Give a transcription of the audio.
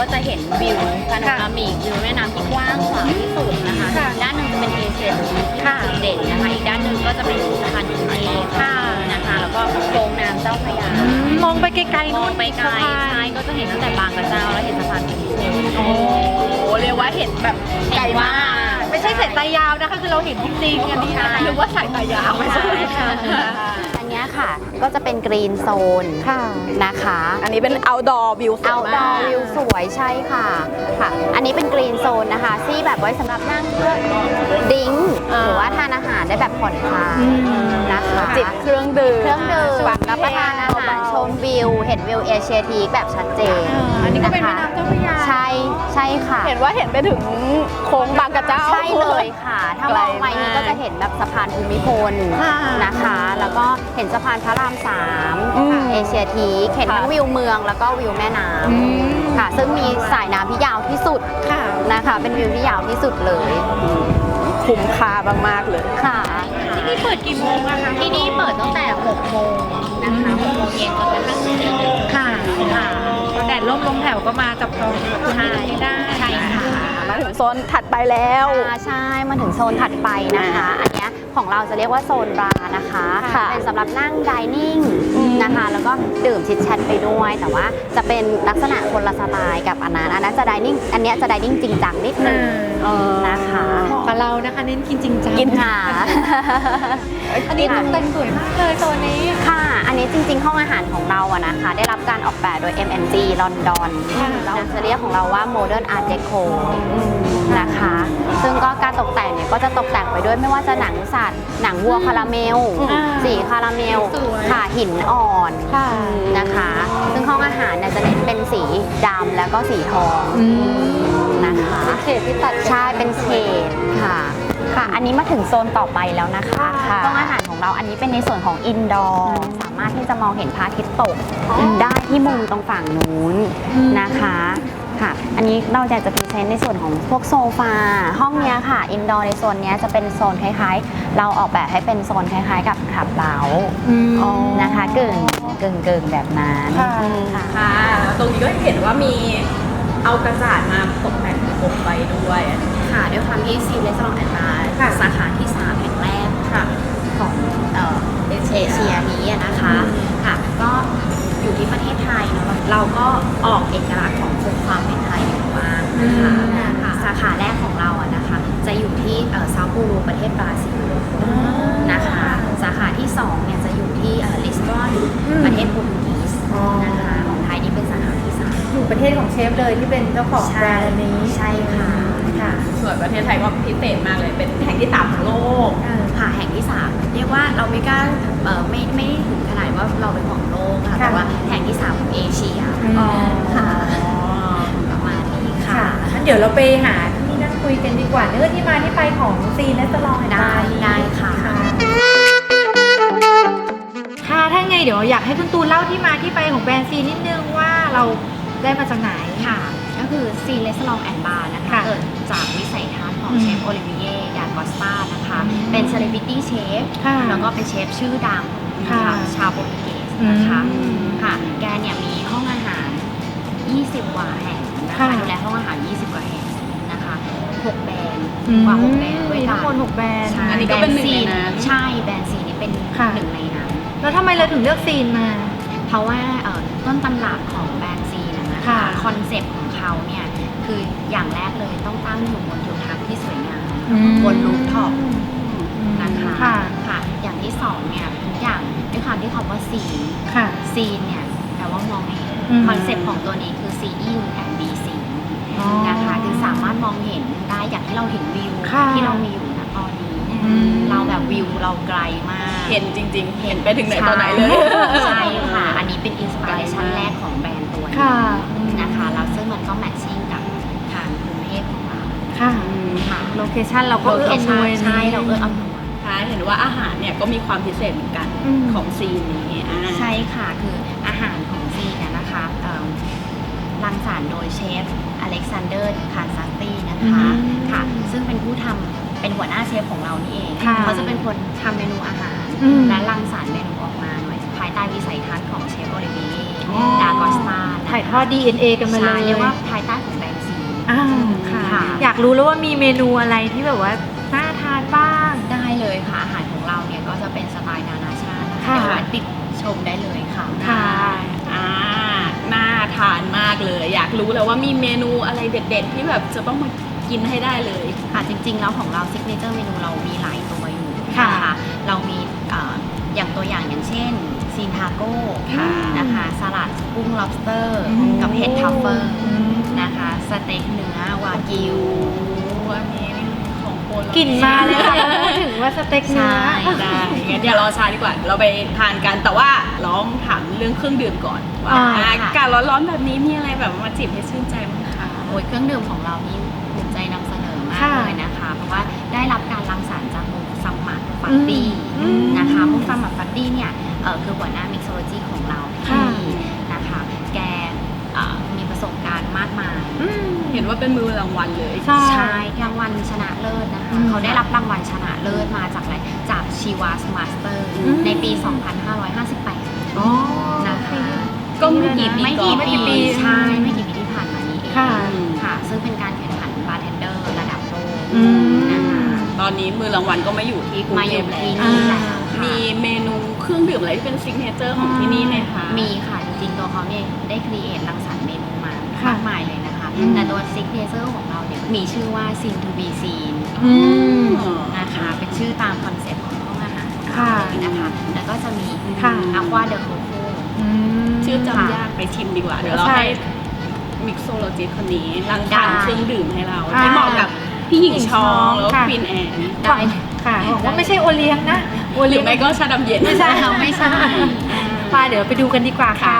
ก็จะเห็นวิวพาโนรามิกวิวแม่น้ำที่กว้างขวางที่สุดนะคะ ค่ะด้านหนึ่งจะเป็นเอเชียที่ค่ะจุดเด่นนะคะ อีกด้านหนึ่งก็จะเป็นสะพานหินเองค่ะ นะคะ แล้วก็โค้งน้ำเจ้าพระยา อืมมองไปไกลๆมนู่องนไปไกลสะพาน ใช่ก็จะเห็นตั้งแต่บางกระเจ้าแล้วเห็นสะพานหินโอ้เรียกว่าเห็นแบบไกลมาก ไม่ใช่สายตายาวนะคะ คือเราเห็นจริงๆอันนี้นะคะนึกว่าสายตายาวไม่ใช่ค่ะอั นเนี้ยค่ะ ก็จะเป็นกรีนโซนค่ะนะคะ อันนี้เป็น outdoor view สวยเอาดอมากวิวสวยใช่ค่ะค่ะ อันนี้เป็นกรีนโซนนะคะที่แบบไว้สำหรับนั่งเพื่อดิ้งหรือว่าทานอาหารได้แบบผ่อนคลายนะคะจิบเครื่องดื่มเครื่องดื่มฟังรับประทานอาหารชมวิว เห็นวิวเอเชียทีแบบชัดเจนอ่าอันนี้ก็เป็นแม่น้ำเจ้าพระยาใช่ใช่ค่ะ เห็นว่าเห็นไปถึงโค้งบางกระเจ้าใช่เลยค่ะ ถ้ามองไปไกลมากนี่ก็จะเห็นแบบสะพานภูมิพลค่ะนะคะ แล้วก็เห็นสะพานพระรามสามอืมเอเชียทีเห็นทั้งค่ะวิวเมืองแล้วก็วิวแม่น้อืมำค่ะ ซึ่งมีสายน้ำที่ยาวที่สุดค่ะนะคะ เป็นวิวที่ยาวที่สุดเลยคุ้มค่ามากๆเลย ค่ะที่นี่เปิดกี่โมงอะคะที่นี่เปิดตั้งแต่6โมงนะคะ6โมงเย็นจนกระทั่งถึงเที่ยงคืนค่ะค่ะ พอแดดร่มลงแถวก็มาจับจองพื้นใช่ที่ได้ใช่ค่ะ มาถึงโซนถัดไปแล้ว อ่าใช่มาถึงโซนถัดไปนะคะ อันเนี้ย ของเราจะเรียกว่าโซนบาร์นะคะ ค่ะ เป็นสำหรับนั่งดิเนิ่งอืม นะคะ แล้วก็ดื่มชิดแชทไปด้วย แต่ว่าจะเป็นลักษณะคนละสไตล์กับอันนั้นอันนั้นจะดิเนิ่งอันเนี้ยจะดิเนิ่งจริงจังนิดนึงเออนะคะเหมาะกับเรานะคะเน้นกินจริงจังกินค่ะอันนี้ตกแต่งสวยมากเลยโซนนี้ค่ะ อันนี้จริงๆห้องอาหารของเราอะนะคะ ได้รับการออกแบบโดย MMG ลอนดอนค่ะเราจะเรียกของเราว่า Modern Art Deco นะคะ ซึ่งก็การตกแต่งเนี่ยก็จะตกแต่งไปด้วยไม่ว่าจะหนังสัตว์ หนังวัวคาราเมลอ่าสีคาราเมลสวยค่ะหินอ่อนค่ะนะคะ ซึ่งห้องอาหารเนี่ยจะเน้นเป็นสีดำแล้วก็สีทองนะคะเขตที่ตัดใช่เป็นเฉดค่ะ ค่ะ อันนี้มาถึงโซนต่อไปแล้วนะคะค่ะ ห้องอาหารของเราอันนี้เป็นในส่วนของอินดอร์สามารถที่จะมองเห็นพระอาทิตย์ตก ได้ที่มุมตรงฝั่งนู้นนะคะ ค่ะ อันนี้เราอยากจะพรีเซนต์ในส่วนของพวกโซฟา ห้องเนี้ยค่ะ อินดอร์ในโซนเนี้ยจะเป็นโซนคล้ายๆ เราออกแบบให้เป็นโซนคล้ายๆ กับขับเล้าอ๋อนะคะกึ่งกึ่งกึ่งแบบนั้นค่ะ ค่ะ ค่ะ ตรงนี้ก็เห็นว่ามีเอากระจาดมาตกแต่งโคมไฟด้วยค่ะด้วยความที่ซีเลสลองแอนนาค่ะ สาขาที่ 3 แห่งแรกค่ะ ของเอ่อเอเชียนี้อะนะคะค่ะก็ อยู่ที่ประเทศไทยเนาะเราก็ออกเอกลักษณ์ของความเป็นไทยอยู่บ้างนะคะค่ะสาขาแรกของเราอะนะคะ จะอยู่ที่เอ่อซาปูประเทศบราซิลนะคะ สาขาที่2เนี่ยจะอยู่ที่เอ่อลิสบอนประเทศโปรตุเกสนะคะของไทยนี่เป็นสาขาที่สามอยู่ประเทศของเชฟเลยที่เป็นเจ้าของแบรนด์อันนี้ใช่ค่ะ ค่ะส่วนประเทศไทยก็พิเศษมากเลย เป็นแห่งที่สามของโลก ค่ะแห่งที่3เรียกว่าเราไม่กล้าเอ่อไม่ไม่ได้ถึงขนาดว่าเราเป็นของโลกค่ะค่ะแต่ว่าแห่งที่3ของเอเชียอ๋อ ค่ะประมาณนี้ค่ะค่ะงั้นเดี๋ยวเราไปหาที่นั่งคุยกันดีกว่าเนื้อที่มาที่ไปของซีนและสลองได้ได้ค่ะค่ะถ้าไงเดี๋ยวอยากให้คุณตูนเล่าที่มาที่ไปของแบรนด์ซีนนิดนึงว่าเราได้มาจากไหน ค่ะก็ คือซีเลสลองแอนบาร์นะคะค่ะเกิดจากวิสัยทัศน์ของอืมเชฟโอลิเวียยากอสตานะคะอืมเป็นเซเลบริตี้เชฟค่ะแล้วก็เป็นเชฟชื่อดังนะค่ะคะชาวโปรตุเกสนะคะอืมค่ะแกเนี่ยมีห้องอาหาร 20 กว่าแห่งนะคะค่ะดูแลห้องอาหาร 20 กว่าแห่งนะคะ6แบรนด์อืมกว่า6แบรนด์ด้วยมีกัทั้งหมดหกแบรนด์ใช่อันนี้ก็เป็นหนึ่งในนั้นใช่แบรนด์ซีนี่เป็นค่ะหนึ่งในนั้น แล้วทำไมเราถึงเลือกซีนมา เพราะว่าเอ่อต้นตำรับของแบรนด์ซีนะนะค่ะคะคอนเซปต์ของ เขาเนี่ยคืออย่างแรกเลยต้องตั้งอยู่บนทิวทัศน์ที่สวยงามบนรูฟท็อปนะคะค่ะ ค่ะ อย่างที่สองเนี่ยทุกอย่างด้วยความที่คำว่าซีนค่ะ ซีนเนี่ยแปลว่ามองเห็นอืม คอนเซปต์ของตัวนี้คือ seeing and be seen อ๋อนะคะคือสามารถมองเห็นได้อย่างที่เราเห็นวิวค่ะ ที่เรามีอยู่ณตอนนี้ อืม เราแบบวิวเราไกลมากเห็นจริง ๆ เห็นไปถึงไหนตอนไหนเลย ใช่ค่ะ อันนี้เป็นอินสปิเรชันแรกของแบรนด์ตัวนี้ค่ะ นะคะแล้วซึ่งมัน ก็แมทชิ่งกับทางกรุงเทพของเราค่ะค่ะโลเคชั่นเราก็โลเอื้เคออำนชั่นวยใช่เราเอออำนวยค่ะเห็นว่าอาหารเนี่ยก็มีความพิเศษเหมือนกันอืมของซีนนี้อ่าใช่ค่ะคืออาหารของซีนเนี่ยนะคะเอิ่มรังสรรค์โดยเชฟอเล็กซานเดอร์คานซัตตี้นะคะอืมค่ะ ซึ่งเป็นผู้ทำเป็นหัวหน้าเชฟของเรานี่เองค่ะเขาจะเป็นคนทำเมนูอาหารอืมและรังสรรค์เมนูออกมาหน่อยภายใต้วิสัยทัศน์ของเชฟโอลิเวียอ๋อดากอสตาถ่ายทอด DNA กันมาเลใช่ยเรียกว่าภายใต้ของแบรนด์ซี อ้าวค่ะ ค่ะ อยากรู้แล้วว่ามีเมนูอะไรที่แบบว่าน่าทานบ้าง ได้เลยค่ะ อาหารของเราเนี่ยก็จะเป็นสไตล์นานาชาตินะคะค่ะเดี๋ยวมาติดชมได้เลยค่ะ ค่ะ อ่าน่าทานมากเลย อยากรู้แล้วว่ามีเมนูอะไรเด็ด ๆ ที่แบบจะต้องมากินให้ได้เลย ค่ะจริงๆแล้วของเราซิกเนเจอร์เมนูเรามีหลายตัวอยู่ค่ะ นเรามีเอ่ออย่างตัวอย่างอย่างเช่น ซีนทาโก้ค่ะนะคะสลัดกุ้ง lobster อืมกับเห็ดทัฟเฟิลอืมนะคะสเต็กเนื้อวากิวอันนี้ของโปรดกลิ่นมาเลยค่ะพูดถึงว่าสเต็กเนื้อใช่ได้งั้นอย่ารอช้าดีกว่า เราไปทานกันแต่ว่าล้อมถามเรื่องเครื่องดื่มก่อนว่าอ่าอากาศร้อนๆแบบนี้มีอะไรแบบมาจิบให้ชื่นใจบ้างคะโอ้ยเครื่องดื่มของเรานี่ภูมิใจนำเสนอมากค่ะเลยนะคะ เพราะว่าได้รับการรังสรรค์จากมุกซัมมัตฟัตตี้อืมนะคะมุกซัมมัตฟัตตี้เนี่ยเอ่อ คือหัวหน้ามิกโซโลจีของเราค่ะที่นะคะ แกเอ่อมีประสบการณ์มากมายอืมเห็นว่าเป็นมือรางวัลเลย ใช่ใช่รางวัลชนะเลิศนะคะอืมเขาได้รับรางวัลชนะเลิศมาจากอะไรจากชีวาสมาสเตอร์อืมในปี 2558อ๋อนะคะก็ไม่กี่ปีไม่กี่ไม่กี่ปีปีใช่ไม่กี่ปีที่ผ่านมานี้เองค่ะค่ะ ซึ่งเป็นการแข่งขันบาร์เทนเดอร์ระดับโลกอืมนะคะตอนนี้มือรางวัลก็มาอยู่ที่กรุงมาอเทยู่พแล้วที่นี่แล้วอ่าค่ะมี ที่เป็นซิกเนเจอร์ของที่นี่ไหมคะ มีค่ะ จริงๆ ตัวเขาเนี่ยได้ครีเอทรังสรรค์เมนูมาค่ะ มากมายเลยนะคะ อืม แต่ตัวซิกเนเจอร์ของเราเนี่ยมีชื่อว่า Sin to be seen อืม นะคะ เป็นชื่อตามคอนเซ็ปต์ของห้องอาหารค่ะเลยนะคะ แล้วก็จะมีค่ะอาควาเดอะโคโคอืม ชื่อจำยากไปชิมดีกว่า เดี๋ยวเราใช่ให้มิกโซโลจิสคนนี้รังสรรค์ได้เครื่องดื่มให้เราอ่าที่เหมาะกับพี่หญิงชองแล้วก็ค่ะ ควีนแอน ได้ ค่ะบอกว่าไม่ใช่โอเลี้ยงนะโอ หรืเลี้ยองไม่ก็ชาดำเย็น ไม่ใช่ไม่ใช่ไปเดี๋ยวไปดูกันดีกว่าค่ะ